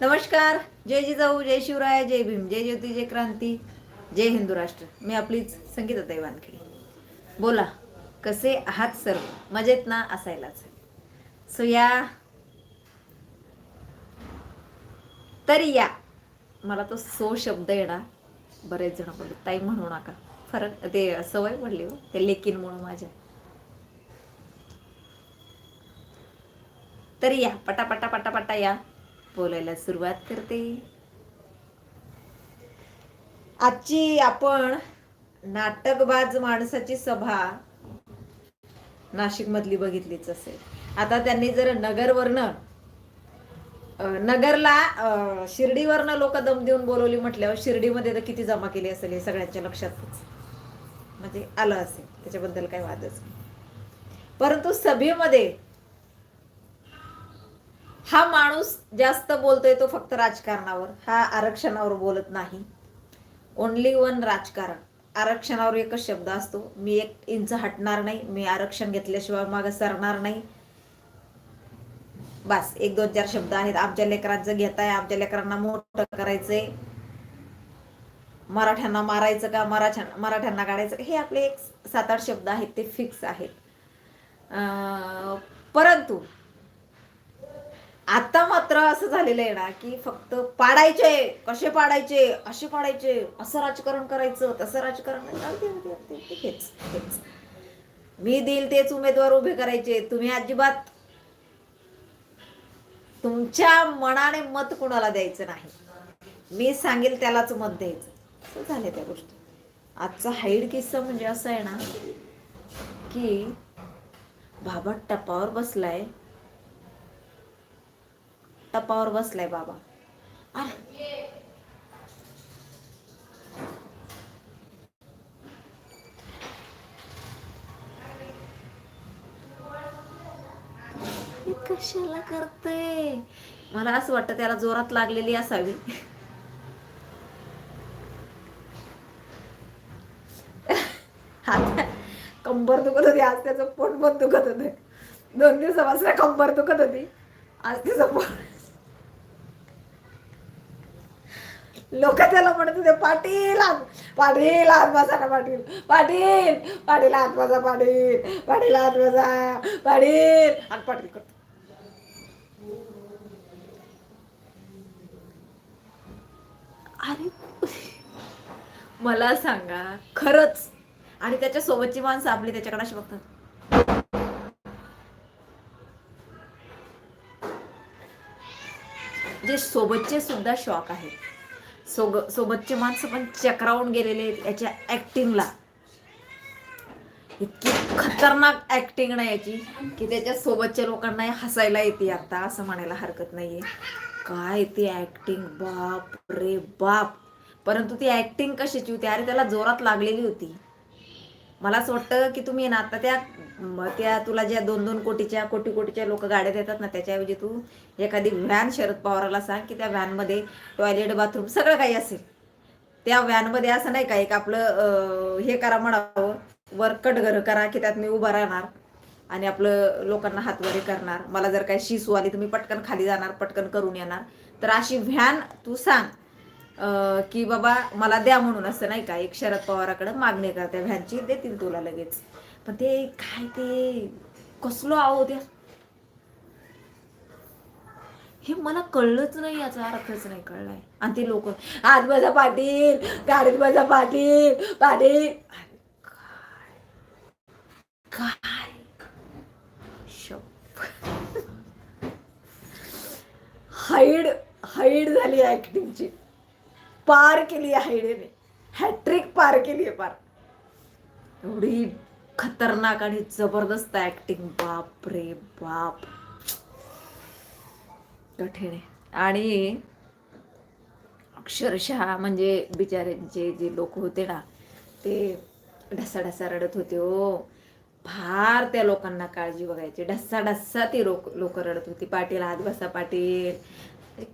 नमस्कार. जय जिजाऊ जय शिवराय जय भीम जय ज्योती जय क्रांती जय हिंदू राष्ट्र. मी आपलीच संगीताताई वानखेडे. बोला कसे आहात सर्व? मजेत ना असायलाच. सो या. तरी या. मला तो सो शब्द येणार. बरेच जण बोलले ताई म्हणू नका. फरक ते सवय पडली हो ते लेकींमुळं माझ्या. तरी या पटापटा पटापटा या. बोलायला सुरुवात करते. आजची आपण नाटकबाज माणसाची सभा नाशिक मधली बघितलीच असेल. आता त्यांनी जर नगरवरनं नगरला शिर्डीवरनं लोक दम देऊन बोलवली म्हटल्यावर शिर्डीमध्ये तर किती जमा केली असेल हे सगळ्यांच्या लक्षातच. म्हणजे आलं असेल त्याच्याबद्दल काही वादच नाही. परंतु सभेमध्ये हा माणूस जास्त बोलतोय तो फक्त राजकारणावर हा आरक्षणावर बोलत नाही. ओनली वन राजकारण. आरक्षणावर एकच शब्द असतो. मी एक इंच हटणार नाही मी आरक्षण घेतल्याशिवाय मागे सरणार नाही. बस एक दोन चार शब्द आहेत. आमच्या लेकरांचं घेताय आमच्या लेकरांना मोठं करायचंय. मराठ्यांना मारायचं का? मराठ्या मराठ्यांना काढायचं? हे आपले एक सात आठ शब्द आहेत ते फिक्स आहेत. परंतु आता मात्र असं झालेलं आहे ना की फक्त पाडायचे कसे पाडायचे असे पाडायचे असं राजकारण करायचं तसं राजकारण हेच हेच. मी देईल तेच उमेदवार उभे करायचे तुम्ही अजिबात तुमच्या मनाने मत कुणाला द्यायचं नाही. मी सांगेल त्यालाच मत द्यायचं. असं झाले त्या गोष्टी. आजचा हाईड किस्सा म्हणजे असं आहे ना की बाबा टपावर बसलाय टपावर बसलाय बाबा. अरे. कशाला करते मला असं वाटतं त्याला जोरात लागलेली असावी. कंबर दुखत होती. आज त्याचं पोट पण दुखत होते. दोन दिवसापासून कंबर दुखत होती. आज तिचं पोट लोक त्याला म्हणत होते पाटील पाटील हात ना पाटील पाटील पाटील हात पाटील पाटील हात पाटील. आणि पाटील करतो. अरे मला सांगा खरंच. आणि त्याच्या सोबतची माणसं आपली त्याच्याकडे अशी बघतात. जे सोबतचे सुद्धा शॉक आहेत. सोग सोबतचे माणसं पण चक्रावून गेलेले आहेत याच्या ऍक्टिंगला इतकी खतरनाक ऍक्टिंग नाही याची की त्याच्या सोबतच्या लोकांना हसायला येते आता असं म्हणायला हरकत नाहीये. काय ती ऍक्टिंग बाप रे बाप. परंतु ती ऍक्टिंग कशाची होती? अरे त्याला जोरात लागलेली होती. मला असं वाटतं की तुम्ही ना आता त्या मग त्या तुला ज्या दोन दोन कोटीच्या कोटी कोटीच्या लोक गाड्या देतात ना त्याच्याऐवजी तू एखादी व्हॅन शरद पवाराला सांग की त्या व्हॅनमध्ये टॉयलेट बाथरूम सगळं काही असेल. त्या व्हॅनमध्ये असं नाही का एक आपलं हे करा म्हणावं वर कटगर करा की त्यात मी उभा राहणार आणि आपलं लोकांना हातवारी करणार. मला जर काही शिसू आली तर मी पटकन खाली जाणार पटकन करून येणार. तर अशी व्हॅन तू सांग की बाबा मला द्या म्हणून असं नाही का एक शरद पवाराकडे मागणी कर त्या व्हॅनची देतील तुला लगेच. पण ते काय ते कसलो आहो त्या हे मला कळलंच नाही याचा अर्थच नाही कळलाय. आणि ते लोक आज माझा पाटील गाडीत माझा पाटील पाटील. काय? काय? हाईड हाईड झाली ऍक्टिंगची पार केली हायडेने हॅट्रिक पार केली आहे पार. एवढी खतरनाक आणि जबरदस्त ऍक्टिंग बाप रे बाप. कठीण आहे. आणि अक्षरशः म्हणजे बिचाऱ्यांचे जे लोक होते ना ते ढसा ढसा रडत होते हो. फार त्या लोकांना काळजी बघायची. ढस्सा ढस्सा ती लोक लोक रडत होती. पाटील हात बसा पाटील.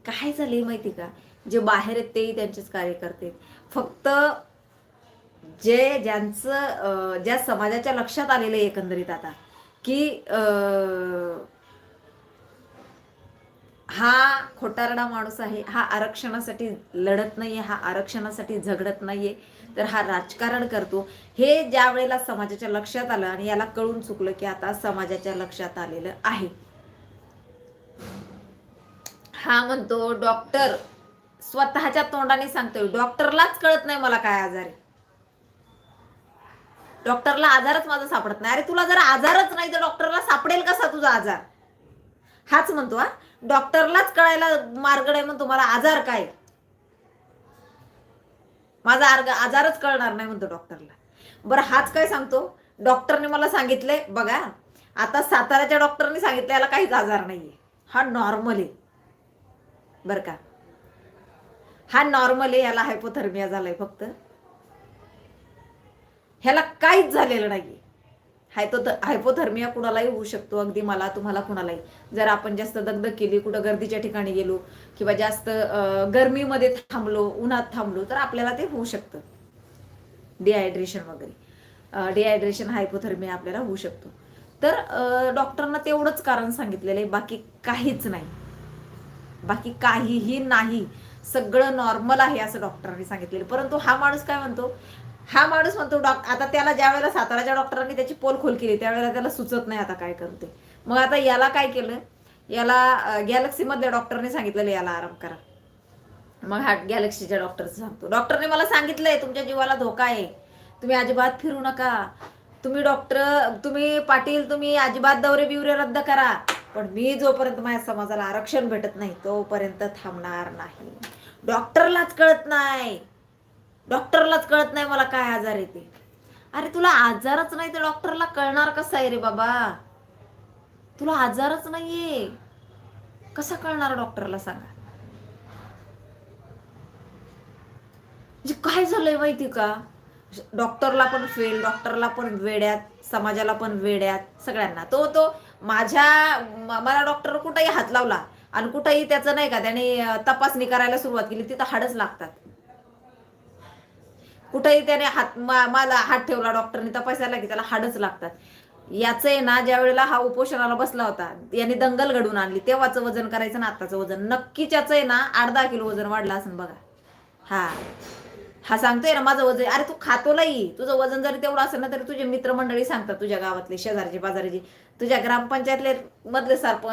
काय झाले माहिती का? जे बाहेर आहेत तेही त्यांचेच कार्यकर्ते फक्त जे ज्यांचं ज्या समाजाच्या लक्षात आलेलं आहे एकंदरीत आता की हा खोटारडा माणूस आहे हा आरक्षणासाठी लढत नाहीये हा आरक्षणासाठी झगडत नाहीये तर हा राजकारण करतो हे ज्या वेळेला समाजाच्या लक्षात आलं आणि याला कळून चुकलं की आता समाजाच्या लक्षात आलेलं आहे. हा म्हणतो डॉक्टर स्वतःच्या तोंडाने सांगतोय. डॉक्टरलाच कळत नाही मला काय आजार. आहे डॉक्टरला आजारच माझा सापडत नाही. अरे तुला जर आजारच नाही तर डॉक्टरला सापडेल कसा तुझा आजार? हाच म्हणतो हा. डॉक्टरलाच कळायला मार्ग आहे म्हणतो मला आजार काय? माझा आर्ग आजारच कळणार नाही म्हणतो डॉक्टरला. बरं हाच काय सांगतो? डॉक्टरने मला सांगितलंय बघा. आता साताऱ्याच्या डॉक्टरने सांगितलं याला काहीच आजार नाहीये. हा नॉर्मल आहे. बरं का? हा नॉर्मल आहे याला हायपोथर्मिया झालाय फक्त. ह्याला काहीच झालेलं नाही हायपो हायपोथर्मिया कुणालाही होऊ शकतो. अगदी मला तुम्हाला कुणालाही. जर आपण जास्त दगदग केली कुठं गर्दीच्या ठिकाणी गेलो किंवा जास्त गर्मीमध्ये गरमीमध्ये थांबलो उन्हात थांबलो तर आपल्याला ते होऊ शकतं. डिहायड्रेशन वगैरे. डिहायड्रेशन हायपोथर्मिया आपल्याला होऊ शकतो. तर डॉक्टरांना तेवढंच कारण सांगितलेलं आहे. बाकी काहीच नाही. बाकी काहीही नाही. सगळं नॉर्मल आहे असं डॉक्टरांनी सांगितलेलं. परंतु हा माणूस काय म्हणतो? हा माणूस म्हणतो डॉक्टर आता त्याला ज्या वेळेला साताराच्या डॉक्टरांनी त्याची पोल खोल केली त्यावेळेला त्याला सुचत नाही आता काय करते. मग आता याला काय केलं? याला गॅलेक्सी मधल्या डॉक्टरने सांगितलेलं याला आराम करा. मग हा गॅलेक्सीच्या डॉक्टर सांगतो. डॉक्टरने मला सांगितलंय तुमच्या जीवाला धोका आहे. तुम्ही अजिबात फिरू नका. तुम्ही डॉक्टर तुम्ही पाटील तुम्ही अजिबात दौरे बिवरे रद्द करा. पण मी जोपर्यंत माझ्या समाजाला आरक्षण भेटत नाही तोपर्यंत थांबणार नाही. डॉक्टरलाच कळत नाही. डॉक्टरलाच कळत नाही मला काय आजार येते अरे तुला आजारच नाही तर डॉक्टरला कळणार कसं आहे रे बाबा? तुला आजारच नाहीये. कसा कळणार डॉक्टरला सांगा? म्हणजे काय झालंय माहिती का? डॉक्टरला पण फेल डॉक्टरला पण वेड्यात समाजाला पण वेड्यात सगळ्यांना. तो तो माझ्या मला डॉक्टर कुठेही हात लावला आणि कुठेही त्याचं नाही का त्याने तपासणी करायला सुरुवात केली तिथं हाडच लागतात. कुठेही त्याने हात मा- मला हात ठेवला डॉक्टरने तपासायला की त्याला हाडच लागतात. याचं आहे ना ज्या वेळेला हा उपोषणाला बसला होता याने दंगल घडवून आणली. तेव्हाचं वजन करायचं ना आत्ताचं वजन. नक्कीच याचं आहे ना आठ दहा किलो वजन वाढलं असं बघा. हा. हा सांगतोय ना माझं वजन अरे तू खातो नाही तुझं वजन जरी तेवढं असेल ना तरी तुझे मित्रमंडळी सांगतात तुझ्या गावातले शेजारचे बाजाराचे. तुझ्या ग्रामपंचायतले मधले सरप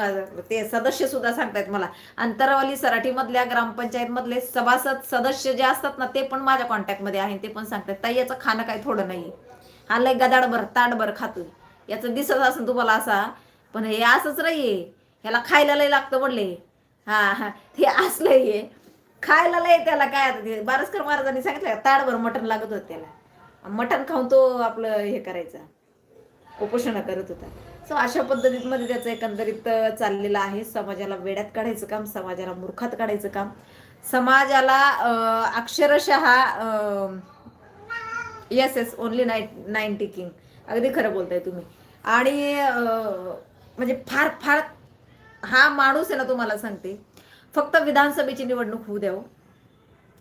ते सदस्य सुद्धा सांगतायत मला. अंतरवाली सराठी मधल्या ग्रामपंचायत मधले सभासद सदस्य जे असतात ना ते पण माझ्या कॉन्टॅक्टमध्ये ते पण सांगतात ताई याचं खाणं काय थोडं नाही हा लय गदाडभर ताडभर खातोय. याचं दिसत असेल तुम्हाला असा. पण हे असंच नाहीये. ह्याला खायला लय लागतं म्हणले. हा हा. हे असलंय हे खायला लय त्याला काय आता ते बारसकर महाराजांनी सांगितलं ताडभर मटण लागत होतं त्याला. मटण खाऊन तो आपलं हे करायचा उपोषण करत होता. सो अशा पद्धतीमध्ये त्याचं एकंदरीत चाललेलं आहे. समाजाला वेड्यात काढायचं काम समाजाला मूर्खात काढायचं काम. समाजाला अक्षरशः yes yes only night ninety king. अगदी खरं बोलताय तुम्ही. आणि म्हणजे फार फार हा माणूस आहे ना तुम्हाला सांगते. फक्त विधानसभेची निवडणूक होऊ द्या हो.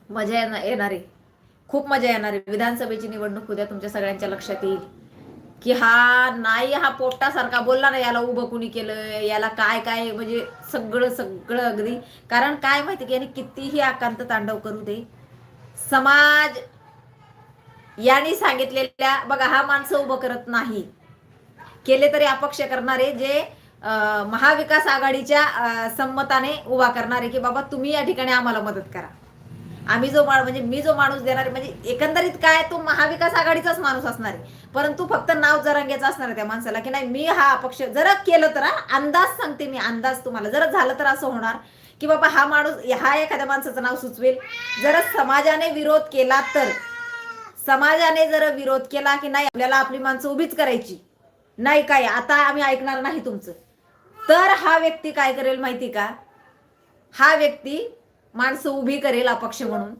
मजा येणार येणार. आहे खूप मजा येणार आहे. विधानसभेची निवडणूक होऊ द्या तुमच्या सगळ्यांच्या लक्षात येईल. की हा नाही हा पोपटासारखा बोलला ना याला उभं कुणी केलं याला काय काय म्हणजे सगळं सगळं अगदी. कारण काय माहिती की याने कितीही आकांत तांडव करू दे. समाज यांनी सांगितलेल्या बघा हा माणसं उभं करत नाही. केले तरी अपक्ष करणारे जे महाविकास आघाडीच्या संमताने उभा करणारे की बाबा तुम्ही या ठिकाणी आम्हाला मदत करा. आम्ही जो माण म्हणजे मी जो माणूस देणार आहे, म्हणजे एकंदरीत काय तो महाविकास आघाडीचाच माणूस असणार आहे. परंतु फक्त नाव जरांग्याचं असणार आहे त्या माणसाला की नाही मी हा अपक्ष जर केलं तर अंदाज सांगते मी अंदाज तुम्हाला. जर झालं तर असं होणार की बाबा हा माणूस हा एखाद्या माणसाचं नाव सुचवेल. जर समाजाने विरोध केला तर समाजाने जर विरोध केला की नाही आपल्याला आपली माणसं उभीच करायची. नाही काय आता आम्ही ऐकणार नाही तुमचं. तर हा व्यक्ती काय करेल माहिती का? हा व्यक्ती माणसं उभी करेल अपक्ष म्हणून.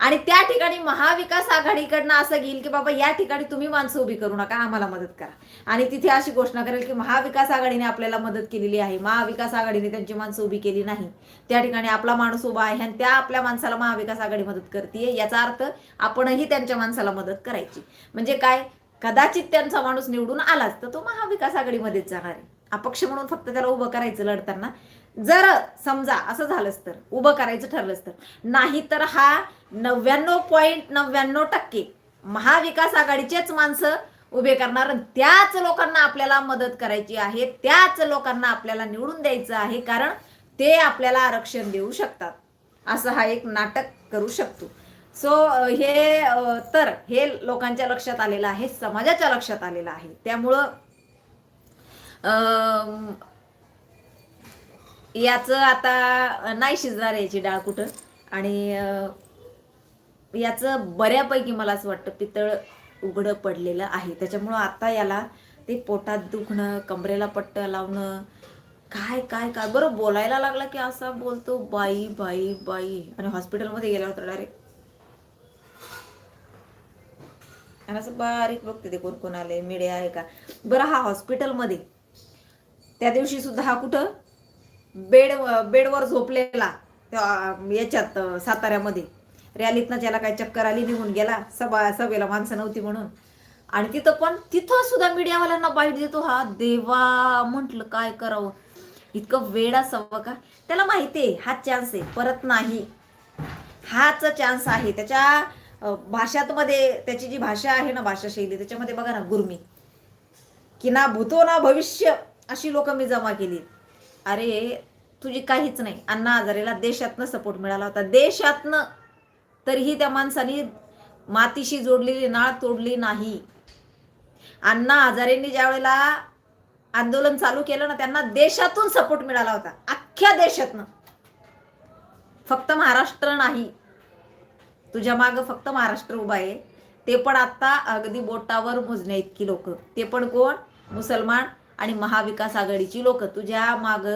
आणि त्या ठिकाणी महाविकास आघाडीकडनं असं घेईल की बाबा या ठिकाणी तुम्ही माणसं उभी करू नका आम्हाला मदत करा. आणि तिथे अशी घोषणा करेल की महाविकास आघाडीने आपल्याला मदत केलेली आहे. महाविकास आघाडीने त्यांची माणसं उभी केली नाही. त्या ठिकाणी आपला माणूस उभा आहे आणि त्या आपल्या माणसाला महाविकास आघाडी मदत करते याचा अर्थ आपणही त्यांच्या माणसाला मदत करायची. म्हणजे काय? कदाचित त्यांचा माणूस निवडून आलाच तर तो महाविकास आघाडीमध्येच जाणार आहे. अपक्ष म्हणून फक्त त्याला उभं करायचं लढताना. जर समजा असं झालंच तर उभं करायचं ठरलंच तर. नाही तर हा नव्याण्णव पॉईंट नव्याण्णव टक्के महाविकास आघाडीचेच माणसं उभे करणार त्याच लोकांना आपल्याला मदत करायची आहे त्याच लोकांना आपल्याला निवडून द्यायचं आहे कारण ते आपल्याला आरक्षण देऊ शकतात. असं हा एक नाटक करू शकतो. सो हे तर हे लोकांच्या लक्षात आलेलं आहे समाजाच्या लक्षात आलेलं आहे. त्यामुळं याचं आता नाही शिजणार याची डाळ कुठं. आणि याचं बऱ्यापैकी मला असं वाटतं पितळ उघडं पडलेलं आहे. त्याच्यामुळं आता याला ते पोटात दुखणं कमरेला पट्ट लावणं काय काय काय बरं बोलायला लागला की असा बोलतो बाई बाई बाई. आणि हॉस्पिटलमध्ये गेल्यावर तर डायरेक्ट. आणि असं बारीक बघते ते कोण कोण आले मीडिया आहे का. बरं हा हॉस्पिटलमध्ये त्या दिवशी सुद्धा हा कुठं बेड बेडवर झोपलेला याच्यात साताऱ्यामध्ये. रॅलीतनं त्याला काय चक्कर आली निघून गेला सभा सभेला माणसं नव्हती म्हणून. आणि तिथं पण तिथं सुद्धा मीडियावाल्यांना बाईट देतो. हा देवा म्हटलं काय करावं? इतकं वेळ असावं का? त्याला माहिती आहे हा चान्स आहे. परत नाही. हाच चान्स आहे. त्याच्या भाषात मध्ये त्याची जी भाषा आहे ना भाषा शैली त्याच्यामध्ये बघा ना गुरमी. की ना भूतो ना भविष्य. अशी लोक मी जमा केली. अरे तुझी काहीच नाही. अण्णा हजारेला देशातनं सपोर्ट मिळाला होता. देशातनं. तरीही त्या माणसाने मातीशी जोडलेली नाळ तोडली नाही. अण्णा हजारेंनी ज्या वेळेला आंदोलन चालू केलं ना त्यांना देशातून सपोर्ट मिळाला होता. अख्ख्या देशातनं. फक्त महाराष्ट्र नाही. तुझ्या मागं फक्त महाराष्ट्र उभा आहे. ते पण आता अगदी बोटावर मोजण्या इतकी लोक. ते पण कोण? मुसलमान आणि महाविकास आघाडीची लोक तुझ्या माग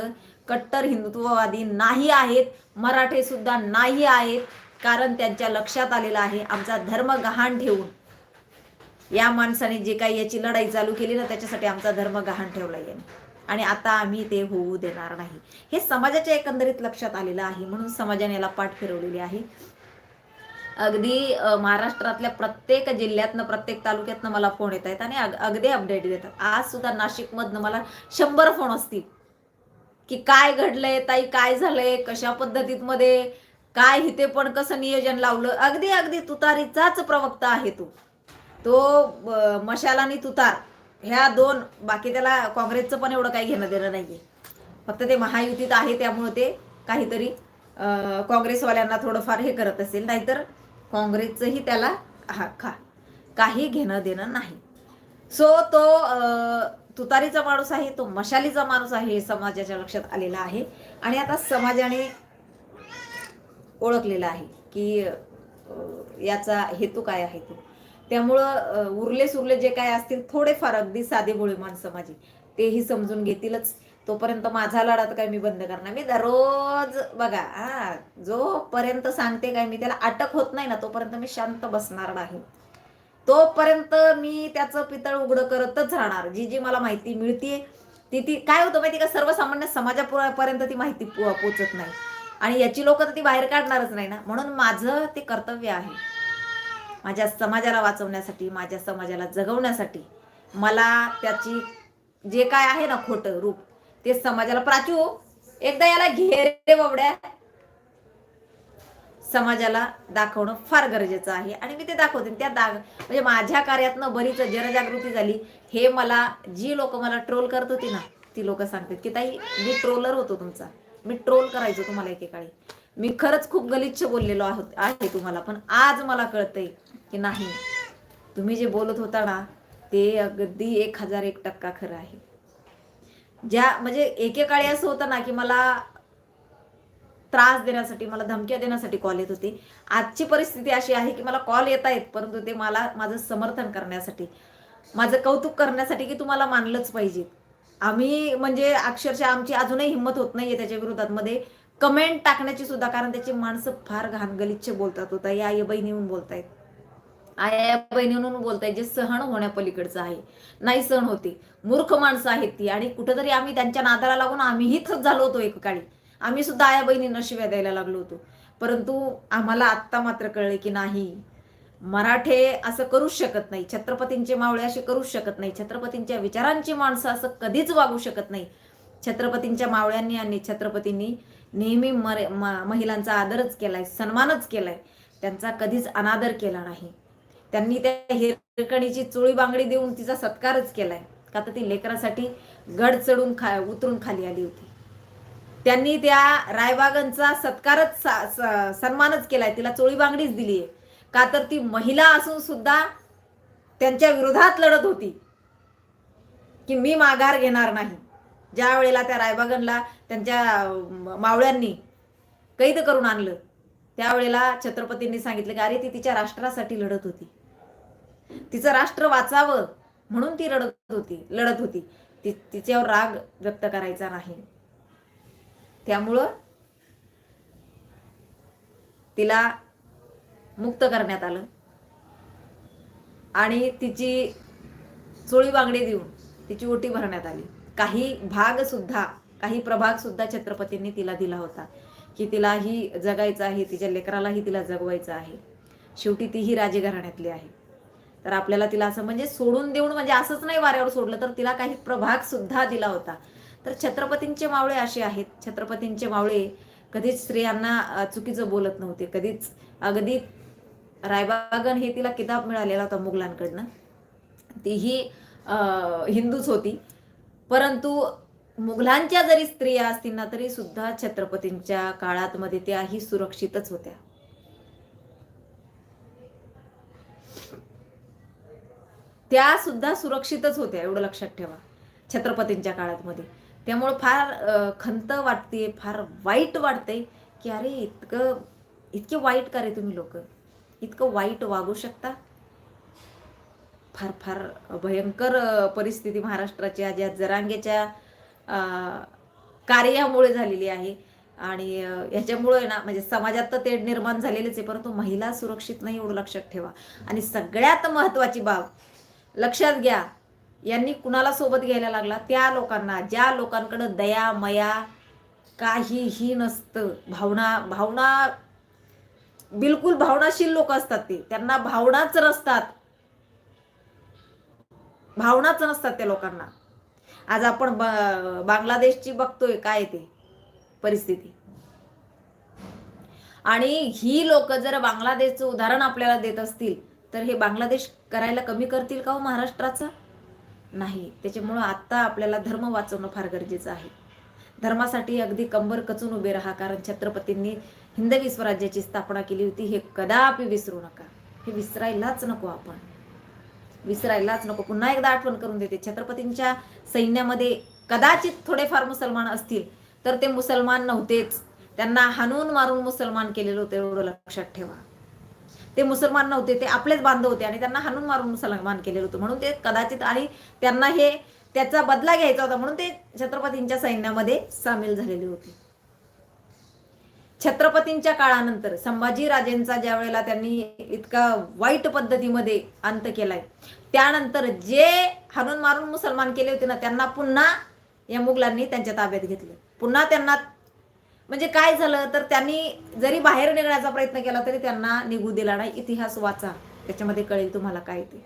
कट्टर हिंदुत्ववादी नाही आहेत मराठे सुद्धा नाही आहेत कारण त्यांच्या लक्षात आलेलं आहे आमचा धर्म गहाण ठेवून. या माणसाने जे काही याची लढाई चालू केली ना त्याच्यासाठी आमचा धर्म गहाण ठेवला याने. आणि आता आम्ही ते होऊ देणार नाही. हे समाजाच्या एकंदरीत लक्षात आलेलं आहे म्हणून समाजाने याला पाठ फिरवलेली आहे. अगदी महाराष्ट्रातल्या प्रत्येक जिल्ह्यातनं प्रत्येक तालुक्यातनं मला फोन येत आहेत आणि अगदी अपडेट देतात. आज सुद्धा नाशिकमधनं मला शंभर फोन असतील. की काय घडलंय ताई काय झालंय कशा पद्धतीत मध्ये काय इथे पण कसं नियोजन लावलं. अगदी अगदी तुतारीचाच प्रवक्ता आहे तू. तो मशालानी मशाल आणि तुतार ह्या दोन बाकी त्याला काँग्रेसचं पण एवढं काही घेणं देणं नाहीये. फक्त ते महायुतीत आहे त्यामुळे ते काहीतरी काँग्रेसवाल्यांना थोडंफार हे करत असेल. नाहीतर काँग्रेसचंही त्याला हा खा. काही घेणं देणं नाही. सो तो तुतारीचा माणूस आहे तो मशालीचा माणूस आहे हे समाजाच्या लक्षात आलेला आहे. आणि आता समाजाने ओळखलेला आहे की याचा हेतू काय आहे तो. त्यामुळं उरले सुरले जे काय असतील थोडेफार अगदी साधे भोळे समाजी तेही समजून घेतीलच. तोपर्यंत माझा लढा तर काय मी बंद करणार. मी दररोज बघा हा जोपर्यंत सांगते काय मी त्याला अटक होत नाही ना तोपर्यंत मी शांत बसणार नाही. तोपर्यंत मी त्याचं पितळ उघडं करतच राहणार. जी जी मला माहिती मिळते ती ती काय होतं माहिती का सर्वसामान्य समाजापर्यंत ती माहिती पोचत नाही. आणि याची लोक तर ती बाहेर काढणारच नाही ना. म्हणून माझं ते कर्तव्य आहे. माझ्या समाजाला वाचवण्यासाठी माझ्या समाजाला जगवण्यासाठी मला त्याची जे काय आहे ना खोटं रूप ते समाजाला प्राचू एकदा याला घेरे बाबड्या समाजाला दाखवणं फार गरजेचं आहे. आणि मी ते दाखवते. त्या दाग म्हणजे माझ्या कार्यातनं बरीच जनजागृती झाली. हे मला जी लोक मला ट्रोल करत होती ना ती लोक सांगतात की ताई मी ट्रोलर होतो तुमचा. मी ट्रोल करायचो तुम्हाला एकेकाळी. मी खरंच खूप गलिच्छ बोललेलो आहोत आहे तुम्हाला. पण आज मला कळतंय की नाही. तुम्ही जे बोलत होता ना ते अगदी एक हजार एक टक्का खरं आहे. ज्या म्हणजे एकेकाळी असं होतं ना की मला त्रास देण्यासाठी मला धमक्या देण्यासाठी कॉल येत होते. आजची परिस्थिती अशी आहे की मला कॉल येत आहेत परंतु ते मला माझं समर्थन करण्यासाठी माझं कौतुक करण्यासाठी की तुम्हाला मानलंच पाहिजे. आम्ही म्हणजे अक्षरशः आमची अजूनही हिंमत होत नाहीये त्याच्या विरोधात. मध्ये कमेंट टाकण्याची सुद्धा कारण त्याची माणसं फार घाणगलिच्छ बोलतात. होता या आई बहिणी बोलतायत. आया बहिणी म्हणून बोलताय जे सहन होण्यापलीकडचं आहे. नाही सहन होते. मूर्ख माणसं आहेत ती आणि कुठेतरी आम्ही त्यांच्या नादाला लागून आम्हीही थक झालो होतो एकेकाळी आम्ही सुद्धा आया बहिणींना शिव्या द्यायला लागलो होतो. परंतु आम्हाला आत्ता मात्र कळले की नाही. मराठे असं करूच शकत नाही. छत्रपतींचे मावळे असे करूच शकत नाही. छत्रपतींच्या विचारांची माणसं असं कधीच वागू शकत नाही. छत्रपतींच्या मावळ्यांनी आणि छत्रपतींनी नेहमी मरे महिलांचा आदरच केलाय सन्मानच केलाय. त्यांचा कधीच अनादर केला नाही. त्यांनी त्या हिरकणीची चोळी बांगडी देऊन तिचा सत्कारच केलाय. का तर ती लेकरासाठी गड चढून खा उतरून खाली आली होती. त्यांनी त्या रायबागांचा सत्कारच सन्मानच केलाय. तिला चोळी बांगडीच दिलीये. का तर ती महिला असून सुद्धा त्यांच्या विरोधात लढत होती. की मी माघार घेणार नाही. ज्या वेळेला त्या रायबागनला त्यांच्या मावळ्यांनी कैद करून आणलं त्यावेळेला छत्रपतींनी सांगितलं की अरे ती तिच्या राष्ट्रासाठी लढत होती. तिचं राष्ट्र वाचावं म्हणून ती रडत होती लढत होती. ती तिच्यावर राग व्यक्त करायचा नाही. त्यामुळं तिला मुक्त करण्यात आलं. आणि तिची चोळी बांगडी देऊन तिची ओटी भरण्यात आली. काही भाग सुद्धा काही प्रभाग सुद्धा छत्रपतींनी तिला दिला होता. की तिलाही जगायचं आहे तिच्या लेकरालाही तिला जगवायचं आहे. शेवटी तीही राजघराण्यातली आहे. तर आपल्याला तिला असं म्हणजे सोडून देऊन म्हणजे असंच नाही वाऱ्यावर सोडलं तर तिला काही प्रभाग सुद्धा दिला होता. तर छत्रपतींचे मावळे असे आहेत. छत्रपतींचे मावळे कधीच स्त्रियांना चुकीचं बोलत नव्हते. कधीच अगदी रायबागन हे तिला किताब मिळालेला होता मुघलांकडनं. तीही हिंदूच होती. परंतु मुघलांच्या जरी स्त्रिया असतील ना तरी सुद्धा छत्रपतींच्या काळात मध्ये त्याही सुरक्षितच होत्या. त्या सुद्धा सुरक्षितच होत्या एवढं लक्षात ठेवा. छत्रपतींच्या काळात मध्ये त्यामुळं फार खंत वाटते फार वाईट वाटते की अरे इतकं इतके वाईट का रे तुम्ही लोक? इतकं वाईट वागू शकता? फार फार भयंकर परिस्थिती महाराष्ट्राच्या ज्या जरांगेच्या कार्यामुळे झालेली आहे. आणि याच्यामुळे ह्याच्यामुळे ना म्हणजे समाजात तर ते निर्माण झालेलेच आहे परंतु महिला सुरक्षित नाही एवढं लक्षात ठेवा. आणि सगळ्यात महत्वाची बाब लक्षात घ्या. यांनी कुणाला सोबत घ्यायला लागला? त्या लोकांना. ज्या लोकांकडे दया मया काहीही नसतं. भावना भावना बिलकुल भावनाशील लोक असतात ते. त्यांना भावनाच नसतात. भावनाच नसतात त्या लोकांना. आज आपण ब- बांगलादेशची बघतोय काय ते परिस्थिती. आणि ही लोक जर बांगलादेशचं उदाहरण आपल्याला देत असतील तर हे बांगलादेश करायला कमी करतील का हो महाराष्ट्राचं? नाही. त्याच्यामुळं आत्ता आपल्याला धर्म वाचवणं फार गरजेचं आहे. धर्मासाठी अगदी कंबर कचून उभे राहा कारण छत्रपतींनी हिंदवी स्वराज्याची स्थापना केली होती. हे कदापि विसरू नका. हे विसरायलाच नको आपण. विसरायलाच नको. पुन्हा एकदा आठवण करून देते. छत्रपतींच्या सैन्यामध्ये कदाचित थोडेफार मुसलमान असतील तर ते मुसलमान नव्हतेच. त्यांना हाणून मारून मुसलमान केलेलं होतं एवढं लक्षात ठेवा. ते मुसलमान नव्हते ते आपलेच बांधव होते आणि त्यांना हाणून मारून मुसलमान केलेलं होतं. म्हणून ते कदाचित आणि त्यांना हे त्याचा बदला घ्यायचा होता म्हणून ते छत्रपतींच्या सैन्यामध्ये सामील झालेले होते. छत्रपतींच्या काळानंतर संभाजी राजेंचा ज्या वेळेला त्यांनी इतका वाईट पद्धतीमध्ये अंत केलाय त्यानंतर जे हाणून मारून मुसलमान केले होते ना त्यांना पुन्हा या मुघलांनी त्यांच्या ताब्यात घेतलं. पुन्हा त्यांना म्हणजे काय झालं तर त्यांनी जरी बाहेर निघण्याचा प्रयत्न केला तरी त्यांना निघू दिला नाही. इतिहास वाचा. त्याच्यामध्ये कळेल तुम्हाला काय ते.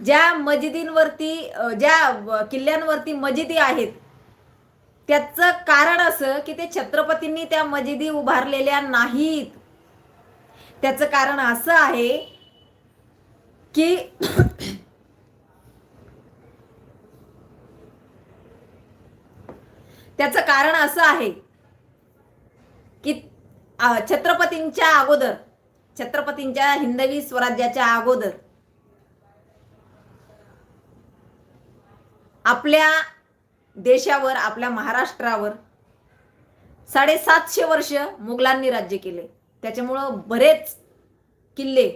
ज्या मजिदींवरती ज्या किल्ल्यांवरती मजिदी आहेत त्याचं कारण असं की ते छत्रपतींनी त्या मजिदी उभारलेल्या नाहीत. त्याचं कारण असं आहे की त्याचं कारण असं आहे की छत्रपतींच्या अगोदर छत्रपतींच्या हिंदवी स्वराज्याच्या अगोदर आपल्या देशावर आपल्या महाराष्ट्रावर साडेसातशे वर्ष मुघलांनी राज्य केले. त्याच्यामुळं बरेच किल्ले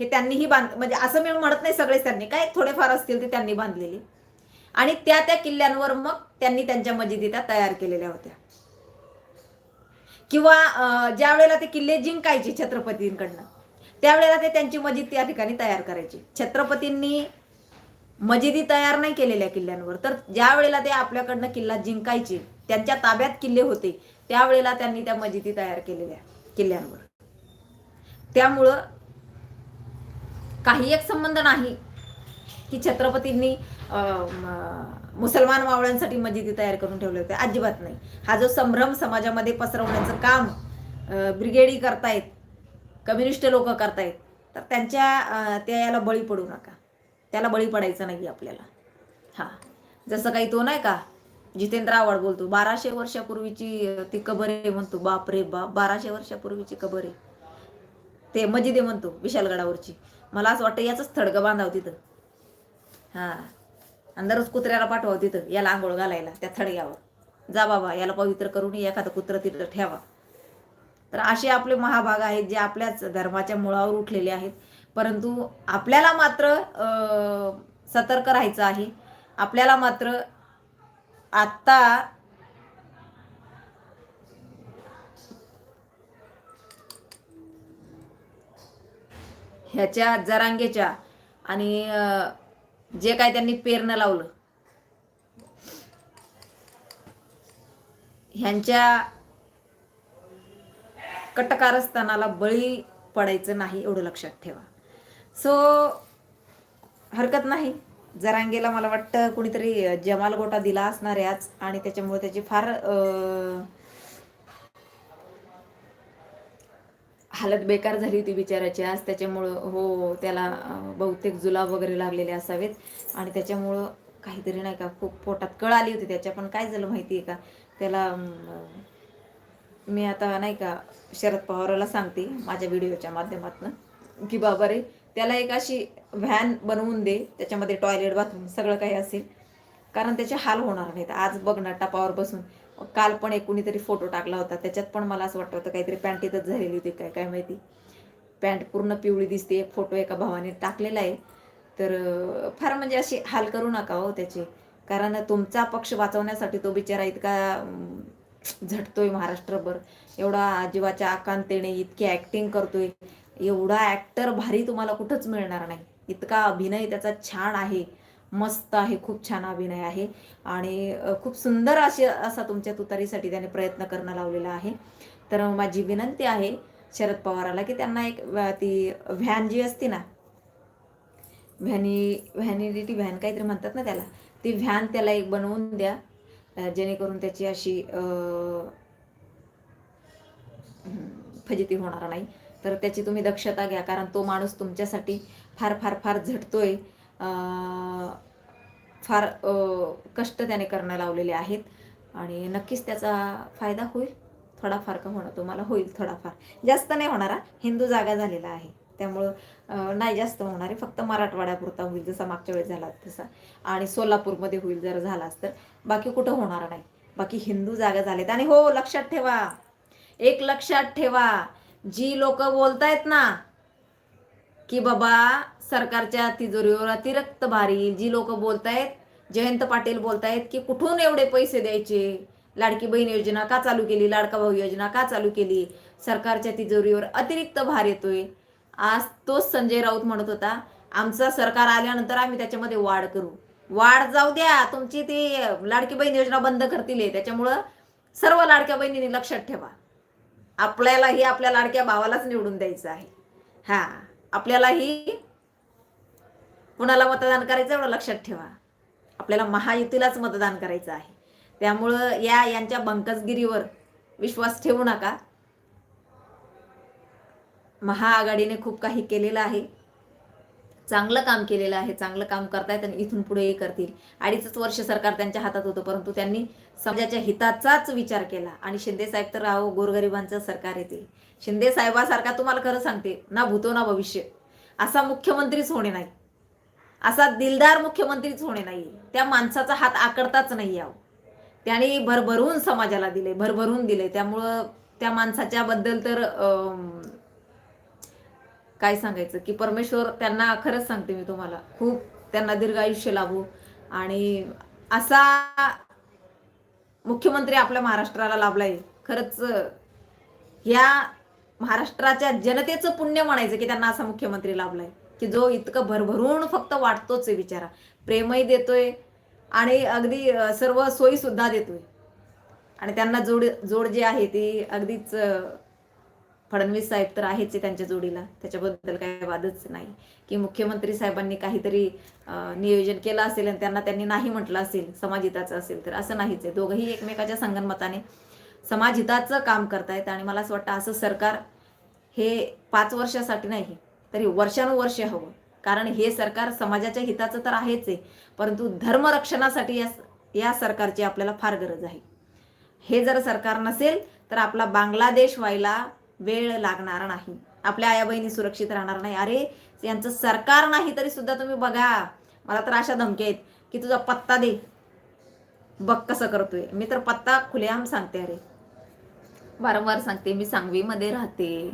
हे त्यांनीही बांध म्हणजे असं मी म्हणत नाही सगळेच त्यांनी काय थोडेफार असतील ते त्यांनी बांधलेले. आणि त्या त्या किल्ल्यांवर मग त्यांनी त्यांच्या मजिदी त्या तयार केलेल्या होत्या. किंवा ज्या वेळेला ते किल्ले जिंकायचे छत्रपतींकडनं त्यावेळेला ते त्यांची मजिद त्या ठिकाणी तयार करायची. छत्रपतींनी मजिदी तयार नाही केलेल्या किल्ल्यांवर तर ज्या वेळेला ते आपल्याकडनं किल्ला जिंकायचे त्यांच्या ताब्यात किल्ले होते त्यावेळेला त्यांनी त्या मजिदी तयार केलेल्या किल्ल्यांवर. त्यामुळं काही एक संबंध नाही की छत्रपतींनी मुसलमान मावळ्यांसाठी मजिदी तयार करून ठेवले होते. अजिबात नाही. हा जो संभ्रम समाजामध्ये पसरवण्याचं काम ब्रिगेडी करतायत कम्युनिस्ट लोक करतायत तर त्यांच्या त्या याला बळी पडू नका. त्याला बळी पडायचं नाही आपल्याला. हा. जसं काही तो नाही का जितेंद्र आव्हाड बोलतो बाराशे वर्षापूर्वीची ती कबर आहे म्हणतो बाप रे बाप बाराशे वर्षापूर्वीची कबर. आहे ते मजिदे म्हणतो विशालगडावरची. मला असं वाटतं याच थडगं बांधाव तिथं. हा. आणि दररोज कुत्र्याला पाठवा तिथं याला आंघोळ घालायला त्या थडग्यावर. जा बाबा याला पवित्र करून एखादं कुत्रं तिथं ठेवा. तर असे आपले महाभाग आहेत जे आपल्याच धर्माच्या मुळावर उठलेले आहेत. परंतु आपल्याला मात्र सतर्क राहायचं आहे. आपल्याला मात्र आत्ता ह्याच्या जरांगेच्या आणि जे काय त्यांनी पेरणं लावलं. ह्यांच्या कटकारस्थानाला बळी पडायचं नाही एवढं लक्षात ठेवा. सो हरकत नाही. जरांगेला मला वाटतं कुणीतरी जमाल गोटा दिला असणार आज आणि त्याच्यामुळे त्याची फार हालत बेकार झाली होती बिचाराची आज त्याच्यामुळं हो त्याला बहुतेक जुलाब वगैरे लागलेले असावेत. आणि त्याच्यामुळं काहीतरी नाही का खूप पोटात कळ आली होती त्याच्या. पण काय झालं माहिती आहे का? त्याला मी आता नाही का शरद पवाराला सांगते माझ्या व्हिडिओच्या माध्यमातून की बाबा रे त्याला एक अशी व्हॅन बनवून दे त्याच्यामध्ये टॉयलेट बाथरूम सगळं काही असेल. कारण त्याचे हाल होणार नाहीत. आज बघ ना टपावर बसून. काल पण एक कुणीतरी फोटो टाकला होता. त्याच्यात पण मला असं वाटतं होतं काहीतरी पॅन्टीतच झालेली होती काय काय माहिती. पॅन्ट पूर्ण पिवळी दिसते एक फोटो एका भावाने टाकलेला आहे. तर फार म्हणजे अशी हाल करू नका हो त्याचे. कारण तुमचा पक्ष वाचवण्यासाठी तो बिचारा इतका झटतोय महाराष्ट्रभर. एवढा जीवाच्या आकांतेने इतकी ऍक्टिंग करतोय. एवढा ऍक्टर भारी तुम्हाला कुठंच मिळणार नाही. इतका अभिनय त्याचा छान आहे. मस्त आहे खूप छान अभिनय आहे. आणि खूप सुंदर अशी असा तुमच्या तुतारीसाठी त्याने प्रयत्न करणं लावलेला आहे. तर माझी विनंती आहे शरद पवाराला की त्यांना एक ती व्हॅन जी असते ना व्हॅनी व्हॅनिलिटी व्हॅन काहीतरी म्हणतात ना त्याला ती व्हॅन त्याला एक बनवून द्या जेणेकरून त्याची अशी फजिती होणार नाही. तर त्याची तुम्ही दक्षता घ्या कारण तो माणूस तुमच्यासाठी फार फार फार झटतोय. फार कष्ट त्याने करणं लावलेले आहेत. आणि नक्कीच त्याचा फायदा होईल. थोडाफार का होणार? तुम्हाला होईल थोडाफार. जास्त नाही होणार हिंदू जागा झालेला आहे. त्यामुळं नाही जास्त होणार. आहे फक्त मराठवाड्यापुरता होईल जसा मागच्या वेळेस झाला तसा. आणि सोलापूरमध्ये होईल जर झालाच तर बाकी कुठं होणार नाही. बाकी हिंदू जागा झालेत. आणि हो लक्षात ठेवा. एक लक्षात ठेवा. जी लोक बोलतायत ना की बाबा सरकारच्या तिजोरीवर अतिरिक्त भारी जी लोक बोलतायत जयंत पाटील बोलतायत की कुठून एवढे पैसे द्यायचे? लाडकी बहीण योजना का चालू केली? लाडका भाऊ योजना का चालू केली? सरकारच्या तिजोरीवर अतिरिक्त भार येतोय. आज तोच संजय राऊत म्हणत होता आमचं सरकार आल्यानंतर आम्ही त्याच्यामध्ये वाढ करू. वाढ जाऊ द्या तुमची ती लाडकी बहीण योजना बंद करतील त्याच्यामुळं सर्व लाडक्या बहिणींनी लक्षात ठेवा. आपल्यालाही आपल्या लाडक्या भावालाच निवडून द्यायचं आहे. हा आपल्यालाही कुणाला मतदान करायचं एवढं लक्षात ठेवा. आपल्याला महायुतीलाच मतदान करायचं आहे. त्यामुळं या यांच्या बंकसगिरीवर विश्वास ठेवू नका. महाआघाडीने खूप काही केलेलं आहे. चांगलं काम केलेलं आहे. चांगलं काम करतायत आणि इथून पुढेही करतील. अडीचच वर्ष सरकार त्यांच्या हातात होतं परंतु त्यांनी समाजाच्या हिताचाच विचार केला. आणि शिंदे साहेब तर राहो गोरगरिबांचं सरकार येते शिंदे साहेबासारखा तुम्हाला खरं सांगते ना भूतो ना भविष्य. असा मुख्यमंत्रीच होणे नाही. असा दिलदार मुख्यमंत्रीच होणे नाही त्या माणसाचा हात आकडताच नाही यावं त्याने भरभरून समाजाला दिले भरभरून दिले. त्यामुळं त्या माणसाच्या बद्दल तर अं, काय सांगायचं? की परमेश्वर त्यांना खरंच सांगते मी तुम्हाला. खूप त्यांना दीर्घ आयुष्य लाभू आणि असा मुख्यमंत्री आपल्या महाराष्ट्राला लाभलाय. खरंच या महाराष्ट्राच्या जनतेचं पुण्य म्हणायचं की त्यांना असा मुख्यमंत्री लाभलाय. की जो इतकं भरभरून फक्त वाटतोच आहे बिचारा प्रेमही देतोय आणि अगदी सर्व सोयीसुद्धा देतोय. आणि त्यांना जोड जोड जी आहे ती अगदीच फडणवीस साहेब तर आहेच आहे त्यांच्या जोडीला. त्याच्याबद्दल काही वादच नाही. की मुख्यमंत्री साहेबांनी काहीतरी नियोजन केलं असेल आणि त्यांना त्यांनी नाही म्हटलं असेल समाजहिताचं असेल तर असं नाहीच आहे. दोघंही एकमेकाच्या संगनमताने समाजहिताचं काम करतायत आणि मला असं वाटतं असं सरकार हे पाच वर्षासाठी नाही तरी वर्षानुवर्षे हवं. कारण हे सरकार समाजाच्या हिताचं तर आहेच आहे परंतु धर्मरक्षणासाठी या या सरकारची आपल्याला फार गरज आहे. हे जर सरकार नसेल तर आपला बांगलादेश व्हायला वेळ लागणार नाही. आपल्या आया बहिणी सुरक्षित राहणार नाही. अरे यांचं सरकार नाही तरी सुद्धा तुम्ही बघा. मला तर अशा धमक्या आहेत की तुझा पत्ता दे. बघ कसं करतोय. मी तर पत्ता खुलेआम सांगते अरे. वारंवार सांगते मी सांगवीमध्ये राहते.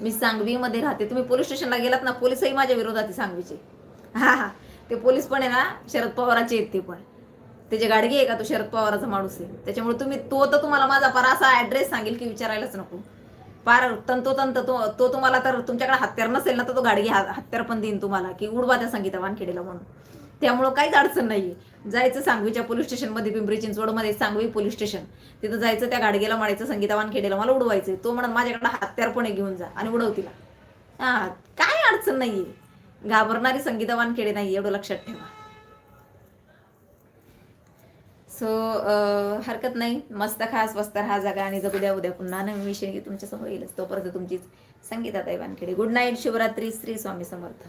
मी सांगवीमध्ये राहते. तुम्ही पोलीस स्टेशनला गेलात ना पोलीसही माझ्या विरोधात आहे सांगवीचे. हा हा. ते पोलीस पण आहे ना शरद पवाराचे आहेत ते पण. त्याचे गाडगे आहे का तो शरद पवाराचा माणूस आहे. त्याच्यामुळे तुम्ही तो तर तुम्हाला माझा पार असा ऍड्रेस सांगेल की विचारायलाच नको. पार तंतोतंत तो तो तुम्हाला तर तुमच्याकडे हत्यार नसेल ना तर तो गाडगे हत्यार पण देईन तुम्हाला की उडवा त्या संगीता वानखेडेला म्हणून. त्यामुळं काहीच अडचण नाहीये. जायचं सांगवीच्या पोलीस स्टेशनमध्ये पिंपरी चिंचवडमध्ये सांगवी पोलीस स्टेशन. तिथं जायचं त्या गाडगेला म्हणायचं संगीता वानखेडेला मला उडवायचं. तो म्हणत माझ्याकडे हत्यार पण घेऊन जा. आणि उडव तिला. हा काय अडचण नाहीये. घाबरणारी संगीता वानखेडे नाही एवढं लक्षात ठेवा. सो हरकत नाही. मस्त खा स्वस्त राहा जागा आणि जगू द्या उद्या पुन्हा नवीन विषय तुमच्यासमोर येईलच. तोपर्यंत तुमचीच संगीता ताई वानखेडे गुड नाईट शिवरात्री श्री स्वामी समर्थ.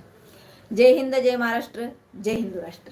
जय हिंद जय महाराष्ट्र जय हिंदू राष्ट्र.